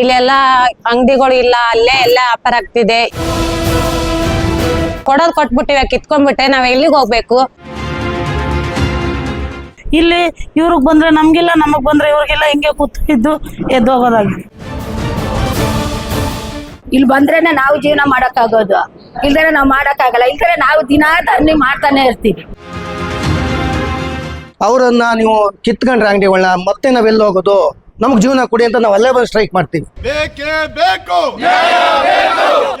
ಇಲ್ಲೆಲ್ಲ ಅಂಗಡಿಗಳು ಇಲ್ಲ ಅಲ್ಲೇ ಎಲ್ಲ ವ್ಯಾಪಾರ ಆಗ್ತಿದೆ. ಕೊಡೋದ್ ಕೊಟ್ಬಿಟ್ಟಿವೆ ಕಿತ್ಕೊಂಡ್ಬಿಟ್ಟೆ ನಾವ್ ಎಲ್ಲಿಗೆ ಹೋಗ್ಬೇಕು? ಇಲ್ಲಿ ಇವ್ರಿಗೆ ಬಂದ್ರೆ ನಮ್ಗಿಲ್ಲ ನಮಗ್ ಬಂದ್ರೆ ಇವ್ರಿಗೆಲ್ಲ ಹಿಂಗೆ ಕೂತಿದ್ದು ಎದ್ದು ಇಲ್ಲಿ ಬಂದ್ರೇನೆ ನಾವು ಜೀವನ ಮಾಡಕ್ಕಾಗೋದು. ಇಲ್ದರೆ ನಾವು ಮಾಡಕ್ಕಾಗಲ್ಲ ಇಲ್ದೇ ನಾವು ದಿನ ತರ್ನಿ ಮಾಡ್ತಾನೆ ಇರ್ತೀವಿ. ಅವರನ್ನ ನೀವು ಕಿತ್ಕೊಂಡ್ರೆ ಅಂಗಡಿಗಳನ್ನ ಮತ್ತೆ ನಾವೆಲ್ಲ ಹೋಗೋದು? ನಮ್ಗೆ ಜೀವನ ಕೊಡಿ ಅಂತ ನಾವು ಅಲ್ಲೇ ಬಂದು ಸ್ಟ್ರೈಕ್ ಮಾಡ್ತೀವಿ. ಬೇಕೇ ಬೇಕು.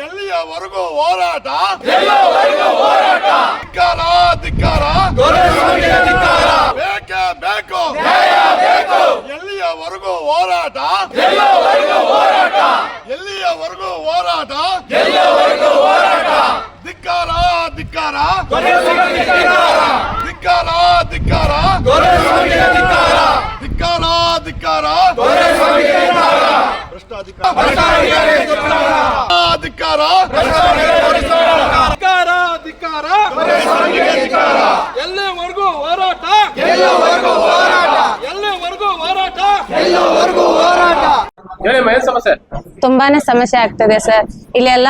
ಎಲ್ಲಿಯವರೆಗೂ ಹೋರಾಟ? ಧಿಕ್ಕಾರ ಧಿಕ್ಕಾರ. ಬೇಕೇ ಬೇಕು. ಎಲ್ಲಿಯವರೆಗೂ ಹೋರಾಟ? ಎಲ್ಲಿಯವರೆಗೂ ಹೋರಾಟ? ಧಿಕ್ಕಾರ ಧಿಕ್ಕಾರ. ಧಿಕ್ಕಾರ ಧಿಕ್ಕಾರ. ಧಿಕ್ಕಾರ ಧಿಕ್ಕಾರ. ಭ್ರಷ್ಟಾಧಿಕಾರ. ಎಲ್ಲವರೆಗೂ ಹೋರಾಟ? ಎಲ್ಲವರೆಗೂ ಹೋರಾಟ? ಎಲ್ಲವರೆಗೂ ಹೋರಾಟ? ಹೇಳಿ ಮಹೇಶ್ ಸಮಸ್ಯೆ. ತುಂಬಾನೇ ಸಮಸ್ಯೆ ಆಗ್ತದೆ ಸರ್. ಇಲ್ಲೆಲ್ಲ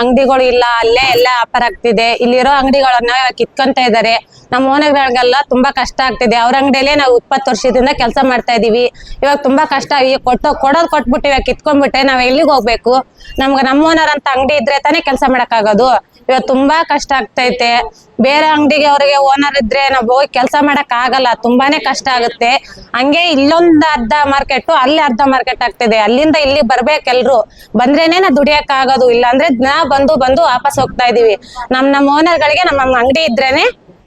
ಅಂಗಡಿಗಳು ಇಲ್ಲ, ಅಲ್ಲೇ ಎಲ್ಲ ವ್ಯಾಪಾರ ಆಗ್ತಿದೆ. ಇಲ್ಲಿರೋ ಅಂಗಡಿಗಳನ್ನ ಕಿತ್ಕೊಂತ ಇದಾರೆ ನಮ್ಮ ಓನರ್ಗಳಿಗೆಲ್ಲ ತುಂಬಾ ಕಷ್ಟ ಆಗ್ತಿದೆ. ಅವ್ರ ಅಂಗಡಿಯಲ್ಲೇ ನಾವು ಇಪ್ಪತ್ತು ವರ್ಷದಿಂದ ಕೆಲಸ ಮಾಡ್ತಾ ಇದೀವಿ. ಇವಾಗ ತುಂಬಾ ಕಷ್ಟ. ಈ ಕೊಟ್ಟೋ, ಕೊಡೋದ್ ಕೊಟ್ಬಿಟ್ಟು ಇವಾಗ ಕಿತ್ಕೊಂಡ್ಬಿಟ್ಟೆ ನಾವ್ ಎಲ್ಲಿಗೆ ಹೋಗ್ಬೇಕು? ನಮ್ಗೆ ನಮ್ಮ ಓನರ್ ಅಂತ ಅಂಗಡಿ ಇದ್ರೆ ತಾನೇ ಕೆಲಸ ಮಾಡಕ್ಕಾಗೋದು. ಇವಾಗ ತುಂಬಾ ಕಷ್ಟ ಆಗ್ತೈತೆ. ಬೇರೆ ಅಂಗಡಿಗೆ ಅವ್ರಿಗೆ ಓನರ್ ಇದ್ರೆ ನಾವ್ ಹೋಗಿ ಕೆಲಸ ಮಾಡಕ್ ಆಗಲ್ಲ, ತುಂಬಾನೇ ಕಷ್ಟ ಆಗುತ್ತೆ. ಹಂಗೆ ಇಲ್ಲೊಂದ್ ಅರ್ಧ ಮಾರ್ಕೆಟ್ ಅಲ್ಲಿ ಅರ್ಧ ಮಾರ್ಕೆಟ್ ಆಗ್ತಿದೆ. ಅಲ್ಲಿಂದ ಇಲ್ಲಿ ಬರ್ಬೇಕು ಎಲ್ರು. ಬಂದ್ರೇನೆ ನಾ ದುಡಿಯಕ್ ಆಗೋದು ಇಲ್ಲ ಅಂದ್ರೆ ದಿನ ಬಂದು ಬಂದು ವಾಪಸ್ ಹೋಗ್ತಾ ಇದೀವಿ. ನಮ್ ಓನರ್ ಗಳಿಗೆ ನಮ್ಮ ಅಂಗಡಿ ಇದ್ರೇನೆ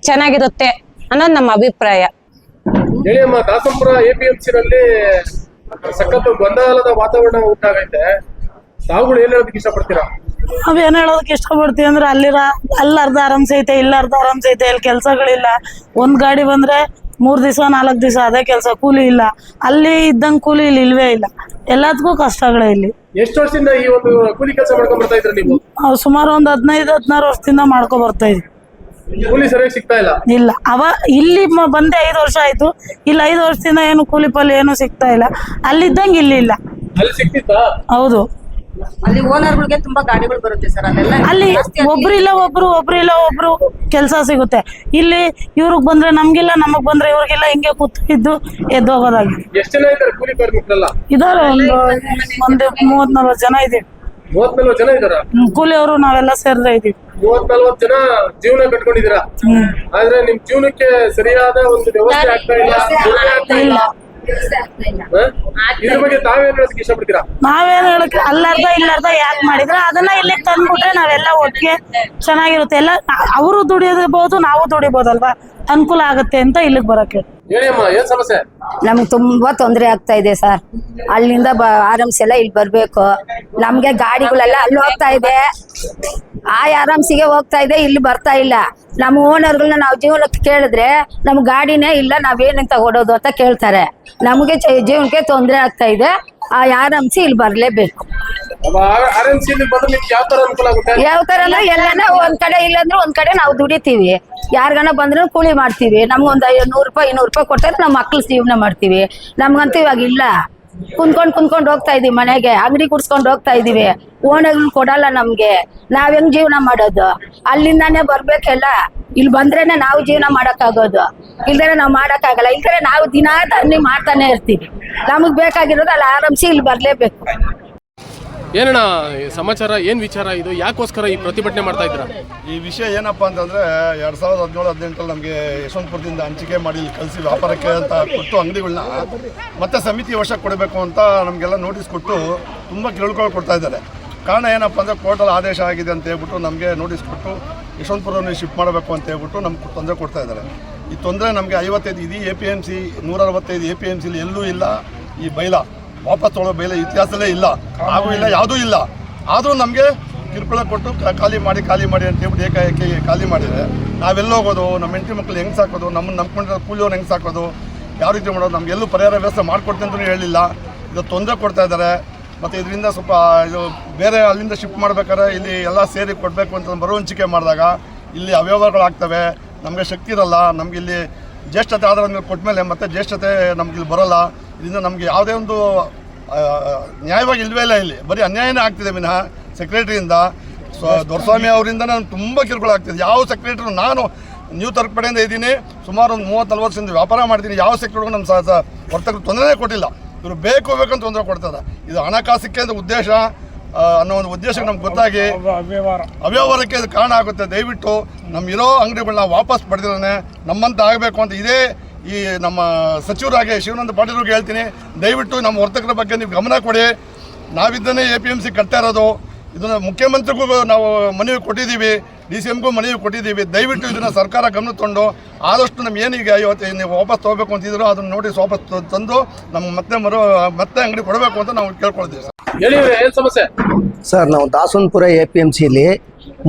ಚೆನ್ನಾಗಿರುತ್ತೆ ಅನ್ನೋದು ನಮ್ಮ ಅಭಿಪ್ರಾಯ. ಹೇಳಿಯಮ್ಮ, ದಾಸಂಪುರ ಎಪಿಎಂಸಿ ನಲ್ಲಿ ಸಖತ್ ಗೊಂದಲದ ವಾತಾವರಣ ಉಂಟಾಗೈತೆ. ತಾವುಗಳು ಏನ್ ಹೇಳೋದಕ್ಕೆ ಇಷ್ಟಪಡ್ತೀರಾ? ನಾವೇನ್ ಹೇಳೋದಕ್ಕೆ ಇಷ್ಟಪಡ್ತೀವಿ ಅಂದ್ರೆ ಅಲ್ಲಿರ ಅಲ್ಲಿ ಅರ್ಧ ಆರಾಮ್ಸೆ ಐತೆ ಇಲ್ಲ ಅರ್ಧ ಆರಾಮ್ಸೆ ಐತೆ ಇಲ್ಲಿ ಕೆಲ್ಸಗಳಿಲ್ಲ. ಒಂದ್ ಗಾಡಿ ಬಂದ್ರೆ ಮೂರ್ ದಿವಸ ನಾಲ್ಕು ದಿವಸ ಅದೇ ಕೆಲಸ ಕೂಲಿ ಇಲ್ಲ. ಅಲ್ಲಿ ಇದ್ದಂಗ್ ಕೂಲಿ ಇಲ್ಲಿ ಇಲ್ವೇ ಇಲ್ಲ. ಎಲ್ಲದಕ್ಕೂ ಕಷ್ಟಗಳೇ ಇಲ್ಲಿ. ಎಷ್ಟು ವರ್ಷದಿಂದ ಈ ಒಂದು ಕೂಲಿ ಕೆಲಸ ಮಾಡ್ಕೊಂಡ್ ಬರ್ತಾ ಇದ್ರಿ ನೀವು? ನಾವು ಸುಮಾರು ಒಂದ್ ಹದಿನೈದು ಹದಿನಾರು ವರ್ಷದಿಂದ ಮಾಡ್ಕೊ ಬರ್ತಾ ಇದ್ವಿ. ಕೂಲಿ ಸರಿಯಾಗಿ ಸಿಗ್ತಾ ಇಲ್ಲ? ಇಲ್ಲ. ಅವ ಇಲ್ಲಿ ಮ- ಬಂದೆ ಐದು ವರ್ಷ ಆಯ್ತು. ಇಲ್ಲಿ ಐದು ವರ್ಷದಿಂದ ಏನು ಕೂಲಿ ಪಾಲಿ ಏನು ಸಿಗ್ತಾ ಇಲ್ಲ. ಅಲ್ಲಿದ್ದಂಗೆ ಇಲ್ಲಿ ಇಲ್ಲ. ಅಲ್ಲಿ ಸಿಕ್ತಿತ್ತಾ ಹೌದು. ಅಲ್ಲಿ ಓನರ್ಗಳಿಗೆ ತುಂಬಾ ಗಾಡಿಗಳು ಬರುತ್ತೆ ಸರ್ ಅದೆಲ್ಲ ಅಲ್ಲಿ ಒಬ್ರು ಇಲ್ಲ ಒಬ್ರು ಒಬ್ರು ಇಲ್ಲ ಒಬ್ರು ಕೆಲಸ ಸಿಗುತ್ತೆ. ಇಲ್ಲಿ ಇವ್ರಿಗೆ ಬಂದ್ರೆ ನಮ್ಗಿಲ್ಲ ನಮಗ್ ಬಂದ್ರೆ ಇವ್ರಿಗೆಲ್ಲ ಹಿಂಗೆ ಕೂತಿದ್ದು ಎದ್ದು ಹೋಗೋದಾಗಿ. ಎಷ್ಟು ಜನ ಇದ್ದಾರೆ ಕೂಲಿ ಕಾರ್ಮಿಕರೆಲ್ಲ? ಇದಾರೆ ಒಂದು ಒಂದು ಮೂವತ್ ನಲ್ವತ್ತು ಜನ ಇದೀವಿ ಮೂವತ್ ನಲ್ವತ್ತು ಜನ ಇದಾರ ಕೂಲಿಯವರು ನಾವೆಲ್ಲ ಸೇರ್ತಾ ಇದೀವಿ ಮೂವತ್ ನಲ್ವತ್ ಜನ ಜೀವನ ಕಟ್ಕೊಂಡಿದ್ದೀರಾ? ಆದ್ರೆ ನಿಮ್ ಜೀವನಕ್ಕೆ ಸರಿಯಾದ ಒಂದು ವ್ಯವಸ್ಥೆ ಆಗ್ತಾ ಇಲ್ಲ? ಇದ್ರ ಬಗ್ಗೆ ತಾವೇನ್ ಹೇಳಕ್ ಇಷ್ಟಪಡ್ತೀರಾ? ನಾವೇನ್ ಹೇಳಕ್ ಅಲ್ಲರ್ಧ ಇಲ್ಲರ್ಧ ಯಾಕೆ ಮಾಡಿದ್ರೆ ಅದನ್ನ ಇಲ್ಲಿ ತಂದ್ಬಿಟ್ರೆ ನಾವೆಲ್ಲ ಒಟ್ಟಿಗೆ ಚೆನ್ನಾಗಿರುತ್ತೆ. ಎಲ್ಲ ಅವರು ದುಡಿಯಬಹುದು ನಾವು ದುಡಿಬೋದಲ್ವಾ? ಅನುಕೂಲ ಆಗುತ್ತೆ ಅಂತ ಇಲ್ಲಿಗೆ ಬರಕ್ಕೆ. ನಮ್ಗೆ ತುಂಬಾ ತೊಂದರೆ ಆಗ್ತಾ ಇದೆ ಸರ್. ಅಲ್ಲಿಂದ ಆರಾಮ್ಸ್ ಎಲ್ಲ ಇಲ್ಲಿ ಬರ್ಬೇಕು. ನಮ್ಗೆ ಗಾಡಿಗಳೆಲ್ಲ ಅಲ್ಲಿ ಹೋಗ್ತಾ ಇದೆ. ಆ ಆರಾಮ್ಸಿಗೆ ಹೋಗ್ತಾ ಇದೆ, ಇಲ್ಲಿ ಬರ್ತಾ ಇಲ್ಲ. ನಮ್ಮ ಓನರ್ಗಳನ್ನ ನಾವು ಜೀವನಕ್ಕೆ ಕೇಳಿದ್ರೆ ನಮ್ ಗಾಡಿನೇ ಇಲ್ಲ ನಾವೇನಂತ ಓಡೋದು ಅಂತ ಕೇಳ್ತಾರೆ. ನಮಗೆ ಜೀವನಕ್ಕೆ ತೊಂದರೆ ಆಗ್ತಾ ಇದೆ. ಆ ಆರಾಮ್ಸಿ ಇಲ್ಲಿ ಬರ್ಲೇಬೇಕು. ಯಾವ ತರ ಎಲ್ಲಾನ ಒಂದ್ ಕಡೆ ಇಲ್ಲಂದ್ರೆ ಒಂದ್ ಕಡೆ ನಾವು ದುಡಿತೀವಿ. ಯಾರ್ಗಾನ ಬಂದ್ರು ಕೂಲಿ ಮಾಡ್ತೀವಿ. ನಮ್ಗೊಂದ್ ಐನೂರು ನೂರ್ ರೂಪಾಯಿ, ಇನ್ನೂರು ರೂಪಾಯಿ ಕೊಡ್ತಾರೆ ನಮ್ಮ ಮಕ್ಳು ಜೀವನ ಮಾಡ್ತೀವಿ. ನಮ್ಗಂತೂ ಇವಾಗ ಇಲ್ಲ. ಕುಂತ್ಕೊಂಡ್ ಕುಂತ್ಕೊಂಡ್ ಹೋಗ್ತಾ ಇದೀವಿ ಮನೆಗೆ. ಅಂಗಡಿ ಕುಡ್ಸ್ಕೊಂಡ್ ಹೋಗ್ತಾ ಇದೀವಿ. ಓಣಗಳು ಕೊಡಲ್ಲ ನಮ್ಗೆ. ನಾವ್ ಹೆಂಗ್ ಜೀವನ ಮಾಡೋದು? ಅಲ್ಲಿಂದಾನೇ ಬರ್ಬೇಕೆಲ್ಲ. ಇಲ್ಲಿ ಬಂದ್ರೇನೆ ನಾವು ಜೀವನ ಮಾಡಕ್ಕಾಗೋದು. ಇಲ್ದರೆ ನಾವು ಮಾಡಕ್ಕಾಗಲ್ಲ. ಇಲ್ದರೆ ನಾವು ದಿನಾ ತರ್ನಿ ಮಾಡ್ತಾನೆ ಇರ್ತೀವಿ. ನಮಗ್ ಬೇಕಾಗಿರೋದು ಅಲ್ಲಿ ಆರಾಮ್ಸಿ ಇಲ್ಲಿ ಬರ್ಲೇಬೇಕು. ಏನಣ್ಣ ಸಮಾಚಾರ, ಏನು ವಿಚಾರ ಇದು? ಯಾಕೋಸ್ಕರ ಈ ಪ್ರತಿಭಟನೆ ಮಾಡ್ತಾ ಇದ್ದೀರಾ? ಈ ವಿಷಯ ಏನಪ್ಪ ಅಂತಂದ್ರೆ, ಎರಡು ಸಾವಿರದ ಹದಿನೇಳು ಹದಿನೆಂಟರಲ್ಲಿ ನಮಗೆ ಯಶವಂತಪುರದಿಂದ ಹಂಚಿಕೆ ಮಾಡಿ ಕಳಿಸಿ ವ್ಯಾಪಾರಕ್ಕೆ ಅಂತ ಕೊಟ್ಟು ಅಂಗಡಿಗಳನ್ನ ಮತ್ತೆ ಸಮಿತಿ ವಶಕ್ಕೆ ಕೊಡಬೇಕು ಅಂತ ನಮಗೆಲ್ಲ ನೋಟಿಸ್ ಕೊಟ್ಟು ತುಂಬ ಕೇಳ್ಕೊಂಡು ಕೊಡ್ತಾ ಇದ್ದಾರೆ. ಕಾರಣ ಏನಪ್ಪ ಅಂದರೆ ಕೋರ್ಟಲ್ಲಿ ಆದೇಶ ಆಗಿದೆ ಅಂತ ಹೇಳ್ಬಿಟ್ಟು ನಮಗೆ ನೋಟಿಸ್ ಕೊಟ್ಟು ಯಶವಂತಪುರವನ್ನು ಶಿಫ್ಟ್ ಮಾಡಬೇಕು ಅಂತ ಹೇಳ್ಬಿಟ್ಟು ನಮ್ಗೆ ತೊಂದರೆ ಕೊಡ್ತಾ ಇದ್ದಾರೆ. ಈ ತೊಂದರೆ ನಮಗೆ ಐವತ್ತೈದು ಇದು ಎ ಪಿ ಎಂ ಸಿ ನೂರ ಅರವತ್ತೈದು ಎ ಪಿ ಎಂ ಸಿಲಿ ಎಲ್ಲೂ ಇಲ್ಲ. ಈ ಬೈಲ ವಾಪಸ್ ತೊಗೊಳ್ಳೋ ಬೈಲ ಇತಿಹಾಸದಲ್ಲೇ ಇಲ್ಲ. ಹಾಗೂ ಇಲ್ಲ, ಯಾವುದೂ ಇಲ್ಲ. ಆದರೂ ನಮಗೆ ಕಿರುಕುಳ ಕೊಟ್ಟು ಖಾಲಿ ಮಾಡಿ ಖಾಲಿ ಮಾಡಿ ಅಂತ ಹೇಳ್ಬಿಟ್ಟು ಏಕಾಏಕಿ ಖಾಲಿ ಮಾಡಿದರೆ ನಾವೆಲ್ಲ ಹೋಗೋದು? ನಮ್ಮ ಹೆಂಡತಿ ಮಕ್ಕಳು ಹೆಂಗೆ ಸಾಕೋದು? ನಮ್ಮನ್ನು ನಂಬ್ಕೊಂಡಿರೋ ಕೂಲಿಯವ್ರು ಹೆಂಗೆ ಸಾಕೋದು? ಯಾವ ರೀತಿ ಮಾಡೋದು? ನಮಗೆಲ್ಲೂ ಪರಿಹಾರ ವ್ಯವಸ್ಥೆ ಮಾಡಿಕೊಡ್ತೀನಿ ಅಂತಲೂ ಹೇಳಿಲ್ಲ. ಇದು ತೊಂದರೆ ಕೊಡ್ತಾ ಇದ್ದಾರೆ. ಮತ್ತು ಇದರಿಂದ ಸ್ವಲ್ಪ ಇದು ಬೇರೆ ಅಲ್ಲಿಂದ ಶಿಫ್ಟ್ ಮಾಡ್ಬೇಕಾದ್ರೆ ಇಲ್ಲಿ ಎಲ್ಲ ಸೇರಿ ಕೊಡಬೇಕು ಅಂತ ಮರುಹಂಚಿಕೆ ಮಾಡಿದಾಗ ಇಲ್ಲಿ ಅವ್ಯವಹಾರಗಳಾಗ್ತವೆ ನಮಗೆ ಶಕ್ತಿ ಇರಲ್ಲ. ನಮಗಿಲ್ಲಿ ಜ್ಯೇಷ್ಠತೆ ಆಧಾರದ ಮೇಲೆ ಕೊಟ್ಟ ಮೇಲೆ ಮತ್ತೆ ಜ್ಯೇಷ್ಠತೆ ನಮಗಿಲ್ಲಿ ಬರೋಲ್ಲ. ಇದರಿಂದ ನಮಗೆ ಯಾವುದೇ ಒಂದು ನ್ಯಾಯವಾಗಿ ಇಲ್ಲವೇ ಇಲ್ಲ ಇಲ್ಲಿ. ಬರೀ ಅನ್ಯಾಯನೇ ಆಗ್ತಿದೆ ವಿನಃ ಸೆಕ್ರೆಟರಿಯಿಂದ. ಸೊ ದೊರಸ್ವಾಮಿ ಅವರಿಂದ ನಾನು ತುಂಬ ಕಿರುಕುಳ ಆಗ್ತಿದೆ. ಯಾವ ಸೆಕ್ರೆಟರಿ ನಾನು ನ್ಯೂ ತರ್ಕಪಡೆಯಿಂದ ಇದ್ದೀನಿ ಸುಮಾರು ಒಂದು ಮೂವತ್ತು ನಲ್ವತ್ತು ವರ್ಷದಿಂದ ವ್ಯಾಪಾರ ಮಾಡ್ತೀನಿ ಯಾವ ಸೆಕ್ರೆಟರಿಗೂ ನಮ್ಮ ಸಹ ವರ್ತಕರು ತೊಂದರೆ ಕೊಟ್ಟಿಲ್ಲ. ಇವರು ಬೇಕು ಬೇಕಂತ ತೊಂದರೆ ಕೊಡ್ತಾರೆ. ಇದು ಹಣಕಾಸಿಕ್ಕೆ ಅಂತ ಉದ್ದೇಶ ಅನ್ನೋ ಒಂದು ಉದ್ದೇಶ ನಮ್ಗೆ ಗೊತ್ತಾಗಿ ಅವ್ಯವಹಾರಕ್ಕೆ ಅದು ಕಾರಣ ಆಗುತ್ತೆ. ದಯವಿಟ್ಟು ನಮ್ಮ ಇರೋ ಅಂಗಡಿಗಳನ್ನ ವಾಪಸ್ ಪಡೆದಿರೋನೆ ನಮ್ಮಂತ ಆಗಬೇಕು ಅಂತ ಇದೇ ಈ ನಮ್ಮ ಸಚಿವರಾಗಿ ಶಿವಾನಂದ ಪಾಟೀಲ್ರಿಗೆ ಹೇಳ್ತೀನಿ ದಯವಿಟ್ಟು ನಮ್ಮ ವರ್ತಕರ ಬಗ್ಗೆ ನೀವು ಗಮನ ಕೊಡಿ. ನಾವಿದ್ದನ್ನೇ ಎ ಪಿ ಎಂ ಸಿ ಕಟ್ತಾ ಇರೋದು. ಇದನ್ನು ಮುಖ್ಯಮಂತ್ರಿಗೂ ನಾವು ಮನವಿ ಕೊಟ್ಟಿದ್ದೀವಿ ಡಿ ಸಿ ಎಮ್ಗೂ ಮನವಿ ಕೊಟ್ಟಿದ್ದೀವಿ. ದಯವಿಟ್ಟು ಇದನ್ನು ಸರ್ಕಾರ ಗಮನ ತೊಗೊಂಡು ಆದಷ್ಟು ನಮ್ಗೆ ಏನೀಗ ಇವತ್ತು ನೀವು ವಾಪಸ್ ತೊಗೋಬೇಕು ಅಂತಿದ್ರು ಅದನ್ನು ನೋಡಿ ವಾಪಸ್ ತಂದು ನಮ್ಮ ಮತ್ತೆ ಮರು ಮತ್ತೆ ಅಂಗಡಿ ಕೊಡಬೇಕು ಅಂತ ನಾವು ಕೇಳ್ಕೊಳ್ತೀವಿ ಸರ್. ಹೇಳಿ ಏನು ಸಮಸ್ಯೆ? ಸರ್ ನಾವು ದಾಸನಪುರ ಎ ಪಿ ಎಂ ಸಿಲಿ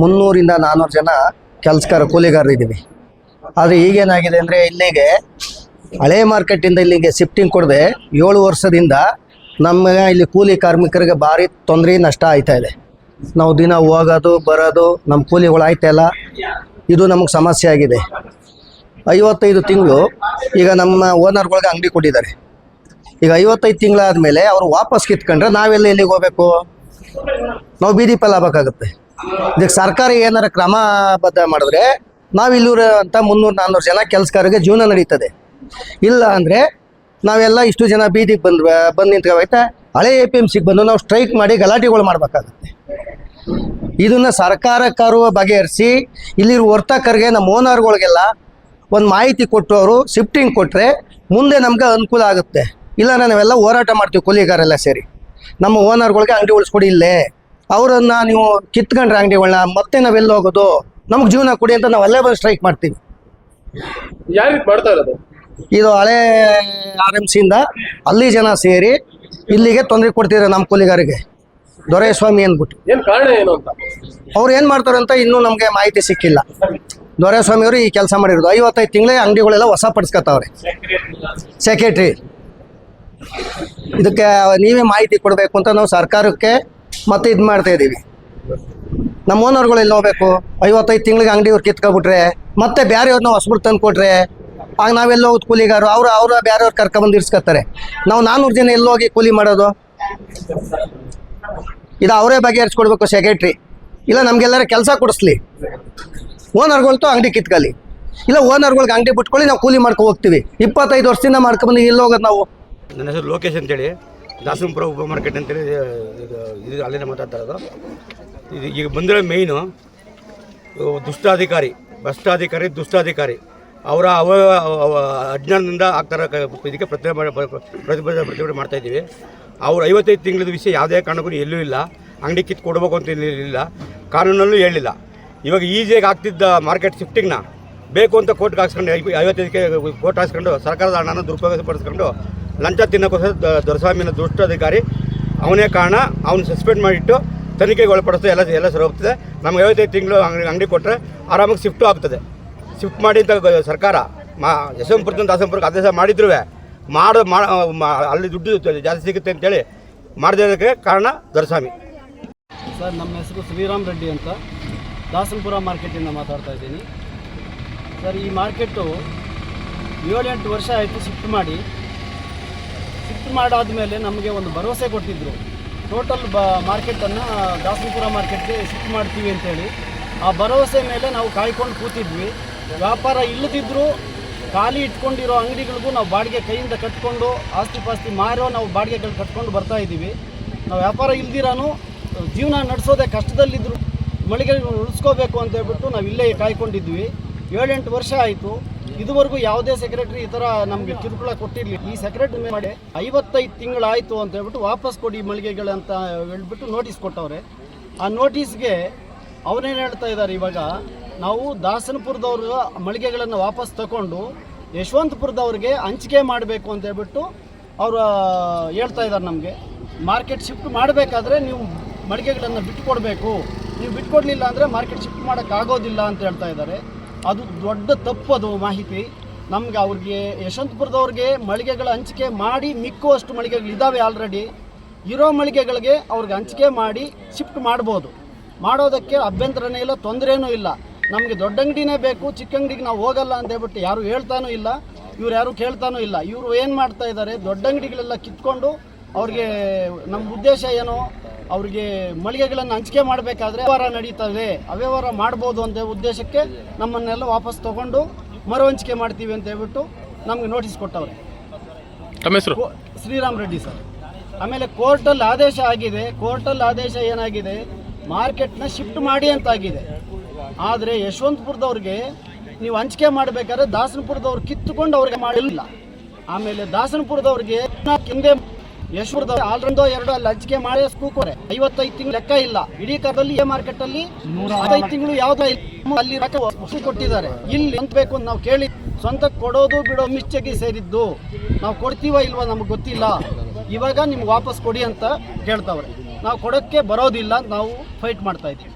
ಮುನ್ನೂರಿಂದ ನಾನ್ನೂರು ಜನ ಕೆಲಸಗಾರ ಕೂಲಿಗಾರರು ಇದ್ದೀವಿ ಆದರೆ ಈಗೇನಾಗಿದೆ ಅಂದರೆ ಇಲ್ಲಿಗೆ ಹಳೆ ಮಾರ್ಕೆಟಿಂದ ಇಲ್ಲಿಗೆ ಶಿಫ್ಟಿಂಗ್ ಕೊಡದೆ ಏಳು ವರ್ಷದಿಂದ ನಮ್ಮ ಇಲ್ಲಿ ಕೂಲಿ ಕಾರ್ಮಿಕರಿಗೆ ಭಾರಿ ತೊಂದರೆ, ನಷ್ಟ ಆಯ್ತಾ ಇದೆ. ನಾವು ದಿನ ಹೋಗೋದು, ಬರೋದು, ನಮ್ಮ ಕೂಲಿಗಳು ಇಲ್ಲ. ಇದು ನಮಗೆ ಸಮಸ್ಯೆ ಆಗಿದೆ. ಐವತ್ತೈದು ತಿಂಗಳು ಈಗ ನಮ್ಮ ಓನರ್ಗಳಿಗೆ ಅಂಗಡಿ ಕೊಟ್ಟಿದ್ದಾರೆ. ಈಗ ಐವತ್ತೈದು ತಿಂಗಳಾದಮೇಲೆ ಅವರು ವಾಪಸ್ ಕಿತ್ಕೊಂಡ್ರೆ ನಾವೆಲ್ಲ ಎಲ್ಲಿಗೆ ಹೋಗ್ಬೇಕು? ನಾವು ಬೀದಿ ಪಾಲಾಗಬೇಕಾಗುತ್ತೆ ಇದಕ್ಕೆ ಸರ್ಕಾರ ಏನಾರ ಕ್ರಮಬದ್ಧ ಮಾಡಿದ್ರೆ ನಾವು ಅಂತ ಮುನ್ನೂರು ನಾನ್ನೂರು ಜನ ಕೆಲಸಗಾರರಿಗೆ ಜೀವನ ನಡೀತದೆ. ಇಲ್ಲ ಅಂದರೆ ನಾವೆಲ್ಲ ಇಷ್ಟು ಜನ ಬೀದಿಗೆ ಬಂದು ಬಂದು ನಿಂತ್ಕೋಬೇಕಾ ಹಳೆ ಎ ಪಿ ಎಂ ಸಿಗೆ ಬಂದು ನಾವು ಸ್ಟ್ರೈಕ್ ಮಾಡಿ ಗಲಾಟೆಗಳು ಮಾಡಬೇಕಾಗುತ್ತೆ. ಇದನ್ನ ಸರ್ಕಾರಕ್ಕಾರು ಬಗೆಹರಿಸಿ, ಇಲ್ಲಿರೋ ವರ್ತಕರಿಗೆ ನಮ್ಮ ಓನರ್ಗಳಿಗೆಲ್ಲ ಒಂದು ಮಾಹಿತಿ ಕೊಟ್ಟು ಅವರು ಶಿಫ್ಟಿಂಗ್ ಕೊಟ್ಟರೆ ಮುಂದೆ ನಮ್ಗೆ ಅನುಕೂಲ ಆಗುತ್ತೆ. ಇಲ್ಲ ನಾವೆಲ್ಲ ಹೋರಾಟ ಮಾಡ್ತೀವಿ ಕೂಲಿಗಾರೆಲ್ಲ ಸೇರಿ. ನಮ್ಮ ಓನರ್ಗಳಿಗೆ ಅಂಗಡಿ ಉಳಿಸ್ಕೊಡಿ ಇಲ್ಲೇ. ಅವರನ್ನು ನೀವು ಕಿತ್ಕೊಂಡ್ರೆ ಅಂಗಡಿಗಳನ್ನ ಮತ್ತೆ ನಾವೆಲ್ಲ ಹೋಗೋದು? ನಮ್ಗೆ ಜೀವನ ಕೊಡಿ ಅಂತ ನಾವು ಅಲ್ಲೇ ಬಂದು ಸ್ಟ್ರೈಕ್ ಮಾಡ್ತೀವಿ. ಯಾರು ಮಾಡ್ತಾ ಇರೋದು? ಇದು ಹಳೆ ಆರ್ ಎಂ ಸಿಯಿಂದ ಅಲ್ಲಿ ಜನ ಸೇರಿ ಇಲ್ಲಿಗೆ ತೊಂದರೆ ಕೊಡ್ತಿದ್ದಾರೆ ನಮ್ಮ ಕೂಲಿಗಾರಿಗೆ. ದೊರೆಸ್ವಾಮಿ ಅಂದ್ಬಿಟ್ಟು. ಏನ್ ಕಾರಣ ಏನು ಅಂತ? ಅವ್ರು ಏನು ಮಾಡ್ತಾರೆ ಅಂತ ಇನ್ನೂ ನಮಗೆ ಮಾಹಿತಿ ಸಿಕ್ಕಿಲ್ಲ. ದೊರೆಸ್ವಾಮಿ ಅವರು ಈ ಕೆಲಸ ಮಾಡಿರೋದು. ಐವತ್ತೈದು ತಿಂಗಳೇ ಅಂಗಡಿಗಳೆಲ್ಲ ಹೊಸ ಪಡಿಸ್ಕೊತಾವ್ರೆ ಸೆಕ್ರೆಟ್ರಿ ಇದಕ್ಕೆ ನೀವೇ ಮಾಹಿತಿ ಕೊಡಬೇಕು ಅಂತ ನಾವು ಸರ್ಕಾರಕ್ಕೆ ಮತ್ತೆ ಇದು ಮಾಡ್ತಾ ಇದ್ದೀವಿ ನಮ್ಮ ಓನರ್ಗಳು ಎಲ್ಲಿ ಹೋಗ್ಬೇಕು ಐವತ್ತೈದು ತಿಂಗಳಿಗೆ ಅಂಗಡಿ ಅವ್ರು ಕಿತ್ಕೊಬಿಟ್ರೆ, ಮತ್ತೆ ಬೇರೆಯವ್ರನ್ನ ಹೊಸಬ್ರು ತಂದು ಕೊಟ್ರೆ ಆಗ ನಾವೆಲ್ಲ ಹೋಗಿ ಕೂಲಿಗಾರು ಅವ್ರು ಅವ್ರ ಬೇರೆಯವ್ರು ಕರ್ಕೊಂಬಂದು ಇರ್ಸ್ಕೊತಾರೆ. ನಾವು ನಾನ್ನೂರು ಜನ ಎಲ್ಲಿ ಹೋಗಿ ಕೂಲಿ ಮಾಡೋದು? ಇದು ಅವರೇ ಬಗೆಹರಿಸ್ಕೊಡ್ಬೇಕು ಸೆಕ್ರೆಟ್ರಿ ಇಲ್ಲ, ನಮಗೆಲ್ಲರ ಕೆಲಸ ಕೊಡಿಸ್ಲಿ. ಓನರ್ಗಳ್ತು ಅಂಗಡಿ ಕಿತ್ಕೊಳ್ಳಿ ಇಲ್ಲ, ಓನರ್ಗಳ್ಗೆ ಅಂಗಡಿ ಬಿಟ್ಕೊಳ್ಳಿ, ನಾವು ಕೂಲಿ ಮಾಡ್ಕೊ ಹೋಗ್ತೀವಿ. ಇಪ್ಪತ್ತೈದು ವರ್ಷದಿಂದ ಮಾಡ್ಕೊಂಬಂದು ಇಲ್ಲಿ ಹೋಗೋದು ನಾವು. ನನ್ನ ಹೆಸರು ಲೋಕೇಶ್ ಅಂತೇಳಿ. ದಾಸಂಪುರ ಉಪ ಮಾರ್ಕೆಟ್ ಅಂತೇಳಿ ಇದು ಅಲ್ಲಿಂದ ಮಾತಾಡ್ತಾ ಇರೋದು. ಇದು ಈಗ ಬಂದಿರೋ ಮೇಯ್ನು ದುಷ್ಟಾಧಿಕಾರಿ, ಭ್ರಷ್ಟಾಧಿಕಾರಿ, ದುಷ್ಟಾಧಿಕಾರಿ. ಅವರ ಅವ ಅಜ್ಞಾನದಿಂದ ಆಗ್ತಾರ ಇದಕ್ಕೆ ಪ್ರತಿಭಟನೆ ಪ್ರತಿಭಟನೆ ಪ್ರತಿಭಟನೆ ಮಾಡ್ತಾ ಇದ್ದೀವಿ. ಅವ್ರು ಐವತ್ತೈದು ತಿಂಗಳದ ವಿಷಯ ಯಾವುದೇ ಕಾರಣಕ್ಕೂ ಎಲ್ಲೂ ಇಲ್ಲ. ಅಂಗಡಿ ಕಿತ್ತು ಕೊಡಬೇಕು ಅಂತ ಇಲ್ಲ. ಕಾನೂನಲ್ಲೂ ಹೇಳಿಲ್ಲ. ಇವಾಗ ಈಸಿಯಾಗಿ ಆಗ್ತಿದ್ದ ಮಾರ್ಕೆಟ್ ಶಿಫ್ಟಿಂಗ್ನ ಬೇಕು ಅಂತ ಕೋರ್ಟ್ಗೆ ಹಾಕ್ಸ್ಕೊಂಡು ಐವತ್ತೈದಕ್ಕೆ ಕೋರ್ಟ್ ಹಾಕ್ಸ್ಕೊಂಡು ಸರ್ಕಾರದ ಹಣನ ದುರುಪಯೋಗಪಡಿಸ್ಕೊಂಡು ಲಂಚ ತಿನ್ನೋಕ್ಕೋಸ್ಕರ ದೊರೆಸ್ವಾಮಿನ ದುಷ್ಟಾಧಿಕಾರಿ ಅವನೇ ಕಾರಣ, ಅವನು ಸಸ್ಪೆಂಡ್ ಮಾಡಿಟ್ಟು ತನಿಖೆಗೆ ಒಳಪಡಿಸ್ತಾ ಎಲ್ಲ ಎಲ್ಲ ಸರಿ ಹೋಗ್ತದೆ. ನಮ್ಗೆ ಐವತ್ತೈದು ತಿಂಗಳು ಅಂಗಡಿ ಅಂಗಡಿ ಕೊಟ್ಟರೆ ಆರಾಮಾಗಿ ಶಿಫ್ಟು ಆಗ್ತದೆ. ಶಿಫ್ಟ್ ಮಾಡಿ ಅಂತ ಗ- ಸರ್ಕಾರ, ಮಾ ಯಶವಂತಪುರದಿಂದ ದಾಸಂಪುರಕ್ಕೆ ಆದೇಶ ಮಾಡಿದ್ರು ಮಾಡ ಅಲ್ಲಿ ದುಡ್ಡು ಜಾಸ್ತಿ ಸಿಗುತ್ತೆ ಅಂತೇಳಿ ಮಾಡಿದಕ್ಕೆ ಕಾರಣ ದೊರೆಸ್ವಾಮಿ. ಸರ್, ನಮ್ಮ ಹೆಸರು ಶ್ರೀರಾಮ್ ರೆಡ್ಡಿ ಅಂತ. ದಾಸಂಪುರ ಮಾರ್ಕೆಟಿಂದ ಮಾತಾಡ್ತಾ ಇದ್ದೀನಿ. ಸರ್, ಈ ಮಾರ್ಕೆಟು ಏಳೆಂಟು ವರ್ಷ ಆಯಿತು ಶಿಫ್ಟ್ ಮಾಡಿ. ಶಿಫ್ಟ್ ಮಾಡಾದ ಮೇಲೆ ನಮಗೆ ಒಂದು ಭರವಸೆ ಕೊಟ್ಟಿದ್ದರು ಟೋಟಲ್ ಬ ಮಾರ್ಕೆಟನ್ನು ದಾಸನಪುರ ಮಾರ್ಕೆಟ್ಗೆ ಶಿಫ್ಟ್ ಮಾಡ್ತೀವಿ ಅಂತೇಳಿ. ಆ ಭರವಸೆ ಮೇಲೆ ನಾವು ಕಾಯ್ಕೊಂಡು ಕೂತಿದ್ವಿ. ವ್ಯಾಪಾರ ಇಲ್ಲದಿದ್ದರೂ ಖಾಲಿ ಇಟ್ಕೊಂಡಿರೋ ಅಂಗಡಿಗಳಿಗೂ ನಾವು ಬಾಡಿಗೆ ಕೈಯಿಂದ ಕಟ್ಕೊಂಡು, ಆಸ್ತಿ ಪಾಸ್ತಿ ಮಾರೋ ನಾವು ಬಾಡಿಗೆಗಳು ಕಟ್ಕೊಂಡು ಬರ್ತಾ ಇದ್ದೀವಿ. ನಾವು ವ್ಯಾಪಾರ ಇಲ್ದಿರಾನು ಜೀವನ ನಡೆಸೋದೇ ಕಷ್ಟದಲ್ಲಿದ್ದರು ಮಳಿಗೆಗಳು ಉಳಿಸ್ಕೋಬೇಕು ಅಂತ ಹೇಳ್ಬಿಟ್ಟು ನಾವು ಇಲ್ಲೇ ಕಾಯ್ಕೊಂಡಿದ್ವಿ. ಏಳೆಂಟು ವರ್ಷ ಆಯಿತು. ಇದುವರೆಗೂ ಯಾವುದೇ ಸೆಕ್ರೆಟರಿ ಈ ತರ ನಮಗೆ ಕಿರುಕುಳ ಕೊಟ್ಟಿರ್ಲಿ ಈ ಸೆಕ್ರೆಟರಿ ಮಾಡಿ ಐವತ್ತೈದು ತಿಂಗಳಾಯಿತು ಅಂತ ಹೇಳ್ಬಿಟ್ಟು ವಾಪಸ್ ಕೊಡಿ ಅಂತ ಹೇಳ್ಬಿಟ್ಟು ನೋಟಿಸ್ ಕೊಟ್ಟವ್ರೆ. ಆ ನೋಟಿಸ್ಗೆ ಅವನೇನು ಹೇಳ್ತಾ ಇದ್ದಾರೆ ಇವಾಗ, ನಾವು ದಾಸನಪುರದವ್ರ ಮಳಿಗೆಗಳನ್ನು ವಾಪಸ್ ತಗೊಂಡು ಯಶವಂತಪುರದವ್ರಿಗೆ ಹಂಚಿಕೆ ಮಾಡಬೇಕು ಅಂತ ಹೇಳ್ಬಿಟ್ಟು ಅವರು ಹೇಳ್ತಾ ಇದ್ದಾರೆ ನಮಗೆ. ಮಾರ್ಕೆಟ್ ಶಿಫ್ಟ್ ಮಾಡಬೇಕಾದ್ರೆ ನೀವು ಮಳಿಗೆಗಳನ್ನು ಬಿಟ್ಟುಕೊಡ್ಬೇಕು ನೀವು ಬಿಟ್ಕೊಡ್ಲಿಲ್ಲ ಅಂದರೆ ಮಾರ್ಕೆಟ್ ಶಿಫ್ಟ್ ಮಾಡೋಕ್ಕಾಗೋದಿಲ್ಲ ಅಂತ ಹೇಳ್ತಾ ಇದ್ದಾರೆ. ಅದು ದೊಡ್ಡ ತಪ್ಪು ಅದು ಮಾಹಿತಿ. ನಮ್ಗೆ ಅವ್ರಿಗೆ ಯಶವಂತಪುರದವ್ರಿಗೆ ಮಳಿಗೆಗಳ ಹಂಚಿಕೆ ಮಾಡಿ ಮಿಕ್ಕುವಷ್ಟು ಮಳಿಗೆಗಳು ಇದ್ದಾವೆ ಆಲ್ರೆಡಿ ಇರೋ ಮಳಿಗೆಗಳಿಗೆ ಅವ್ರಿಗೆ ಹಂಚಿಕೆ ಮಾಡಿ ಶಿಫ್ಟ್ ಮಾಡ್ಬೋದು. ಮಾಡೋದಕ್ಕೆ ಅಭ್ಯಂತರನೇ ಇಲ್ಲ, ತೊಂದರೆನೂ ಇಲ್ಲ. ನಮಗೆ ದೊಡ್ಡ ಅಂಗಡಿನೇ ಬೇಕು, ಚಿಕ್ಕ ಅಂಗಡಿಗೆ ನಾವು ಹೋಗಲ್ಲ ಅಂತ ಹೇಳ್ಬಿಟ್ಟು ಯಾರು ಹೇಳ್ತಾನೂ ಇಲ್ಲ, ಇವ್ರು ಯಾರು ಕೇಳ್ತಾನೂ ಇಲ್ಲ. ಇವರು ಏನು ಮಾಡ್ತಾ ಇದ್ದಾರೆ, ದೊಡ್ಡ ಅಂಗಡಿಗಳೆಲ್ಲ ಕಿತ್ಕೊಂಡು ಅವ್ರಿಗೆ ನಮ್ಮ ಉದ್ದೇಶ ಏನು? ಅವ್ರಿಗೆ ಮಳಿಗೆಗಳನ್ನು ಹಂಚಿಕೆ ಮಾಡಬೇಕಾದ್ರೆ ವ್ಯವಹಾರ ನಡೀತದೆ. ಅವ್ಯವಹಾರ ಮಾಡ್ಬೋದು ಅಂತ ಉದ್ದೇಶಕ್ಕೆ ನಮ್ಮನ್ನೆಲ್ಲ ವಾಪಸ್ ತಗೊಂಡು ಮರು ಹಂಚಿಕೆ ಮಾಡ್ತೀವಿ ಅಂತ ಹೇಳ್ಬಿಟ್ಟು ನಮಗೆ ನೋಟಿಸ್ ಕೊಟ್ಟವ್ರೆ. ತಮ್ಮ ಹೆಸರು? ಶ್ರೀರಾಮ್ ರೆಡ್ಡಿ ಸರ್. ಆಮೇಲೆ ಕೋರ್ಟಲ್ಲಿ ಆದೇಶ ಆಗಿದೆ. ಕೋರ್ಟಲ್ಲಿ ಆದೇಶ ಏನಾಗಿದೆ? ಮಾರ್ಕೆಟ್ನ ಶಿಫ್ಟ್ ಮಾಡಿ ಅಂತ ಆಗಿದೆ ಆದರೆ ಯಶವಂತಪುರದವ್ರಿಗೆ ನೀವು ಹಂಚಿಕೆ ಮಾಡಬೇಕಾದ್ರೆ ದಾಸನಪುರದವ್ರು ಕಿತ್ತುಕೊಂಡು ಅವ್ರಿಗೆ ಮಾಡಿಲ್ಲ. ಆಮೇಲೆ ದಾಸನಪುರದವ್ರಿಗೆ ಹಿಂದೆ ಯಶವಂತಪುರದ ಆಲ್ರೆಂಡೋ ಎರಡು ಅಲ್ಲಿ ಹಂಚಿಕೆ ಮಾಡಿ ಕೂಕೋರೆ ಐವತ್ತೈದು ತಿಂಗಳು ಲೆಕ್ಕ ಇಲ್ಲ. ಇಡೀ ಕಾಲದಲ್ಲಿ ಎ ಮಾರ್ಕೆಟ್ ಅಲ್ಲಿ ಐದು ತಿಂಗಳು ಯಾವ್ದು ಅಲ್ಲಿ ವಸೂಲಿ ಕೊಟ್ಟಿದ್ದಾರೆ. ಇಲ್ಲಿ ಅಂತ ಬೇಕು ಅಂತ ನಾವು ಕೇಳಿ ಸ್ವಂತಕ್ಕೆ ಕೊಡೋದು ಬಿಡೋ ಮಿಸ್ಟೇಕ್ ಸೇರಿದ್ದು. ನಾವು ಕೊಡ್ತೀವ ಇಲ್ವಾ ನಮ್ಗೆ ಗೊತ್ತಿಲ್ಲ. ಇವಾಗ ನಿಮ್ಗೆ ವಾಪಸ್ ಕೊಡಿ ಅಂತ ಕೇಳ್ತಾವ್ರೆ. ನಾವು ಕೊಡೋಕ್ಕೆ ಬರೋದಿಲ್ಲ ನಾವು ಫೈಟ್ ಮಾಡ್ತಾ ಇದ್ದೀವಿ.